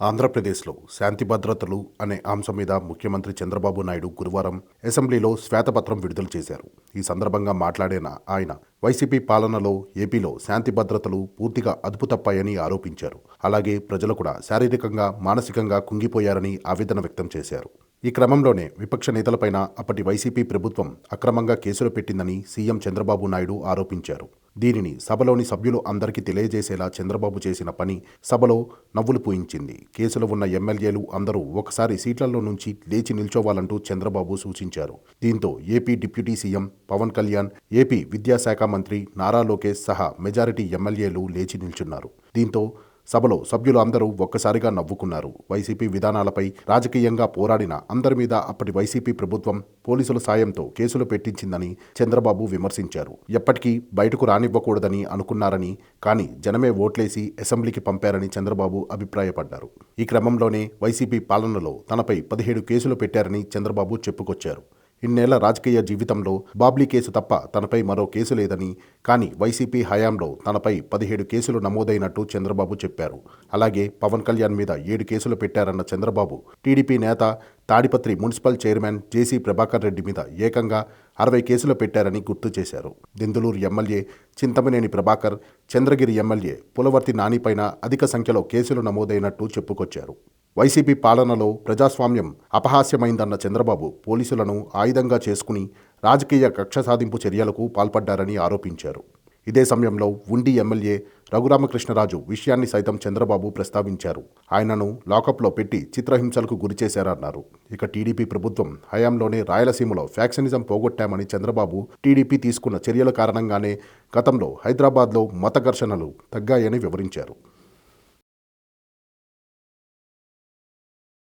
ఆంధ్రప్రదేశ్లో శాంతి భద్రతలు అనే అంశం మీద ముఖ్యమంత్రి చంద్రబాబు నాయుడు గురువారం అసెంబ్లీలో శ్వేతపత్రం విడుదల చేశారు. ఈ సందర్భంగా మాట్లాడిన ఆయన వైసీపీ పాలనలో ఏపీలో శాంతి భద్రతలు పూర్తిగా అదుపు తప్పాయని ఆరోపించారు. అలాగే ప్రజలు కూడా శారీరకంగా మానసికంగా కుంగిపోయారని ఆవేదన వ్యక్తం చేశారు. ఈ క్రమంలోనే విపక్ష నేతలపైన అప్పటి వైసీపీ ప్రభుత్వం అక్రమంగా కేసులు పెట్టిందని సీఎం చంద్రబాబు నాయుడు ఆరోపించారు. దీనిని సభలోని సభ్యులు అందరికీ తెలియజేసేలా చంద్రబాబు చేసిన పని సభలో నవ్వులు పూయించింది. కేసులో ఉన్న ఎమ్మెల్యేలు అందరూ ఒకసారి సీట్లలో నుంచి లేచి నిల్చోవాలంటూ చంద్రబాబు సూచించారు. దీంతో AP deputy CM Pawan Kalyan AP విద్యాశాఖ మంత్రి నారా లోకేష్ సహా మెజారిటీ ఎమ్మెల్యేలు లేచి నిల్చున్నారు. దీంతో సభలో సభ్యులు అందరూ ఒక్కసారిగా నవ్వుకున్నారు. వైసీపీ విధానాలపై రాజకీయంగా పోరాడిన అందరి మీద అప్పటి వైసీపీ ప్రభుత్వం పోలీసుల సాయంతో కేసులు పెట్టించిందని చంద్రబాబు విమర్శించారు. ఎప్పటికీ బయటకు రానివ్వకూడదని అనుకున్నారని కానీ జనమే ఓట్లేసి అసెంబ్లీకి పంపారని చంద్రబాబు అభిప్రాయపడ్డారు. ఈ క్రమంలోనే వైసీపీ పాలనలో తనపై పదిహేడు కేసులు పెట్టారని చంద్రబాబు చెప్పుకొచ్చారు. ఇన్నేళ్ళ రాజకీయ జీవితంలో బాబ్లీ కేసు తప్ప తనపై మరో కేసు లేదని కానీ వైసీపీ హయాంలో తనపై పదిహేడు కేసులు నమోదైనట్టు చంద్రబాబు చెప్పారు. అలాగే పవన్ కళ్యాణ్ మీద ఏడు కేసులు పెట్టారన్న చంద్రబాబు టీడీపీ నేత Tadipatri municipal chairman JC Prabhakar Reddy మీద ఏకంగా అరవై కేసులు పెట్టారని గుర్తు చేశారు. దెందులూరు ఎమ్మెల్యే చింతమనేని ప్రభాకర్ చంద్రగిరి ఎమ్మెల్యే పులవర్తి నానిపైన అధిక సంఖ్యలో కేసులు నమోదైనట్టు చెప్పుకొచ్చారు. వైసీపీ పాలనలో ప్రజాస్వామ్యం అపహాస్యమైందన్న చంద్రబాబు పోలీసులను ఆయుధంగా చేసుకుని రాజకీయ కక్ష సాధింపు చర్యలకు పాల్పడ్డారని ఆరోపించారు. ఇదే సమయంలో ఉండి ఎమ్మెల్యే రఘురామకృష్ణరాజు విషయాన్ని సైతం చంద్రబాబు ప్రస్తావించారు. ఆయనను లాకప్లో పెట్టి చిత్రహింసలకు గురిచేశారన్నారు ఇక టీడీపీ ప్రభుత్వం హయాంలోనే రాయలసీమలో ఫ్యాక్షనిజం పోగొట్టామని చంద్రబాబు టీడీపీ తీసుకున్న చర్యల కారణంగానే గతంలో హైదరాబాద్లో మత ఘర్షణలు తగ్గాయని వివరించారు.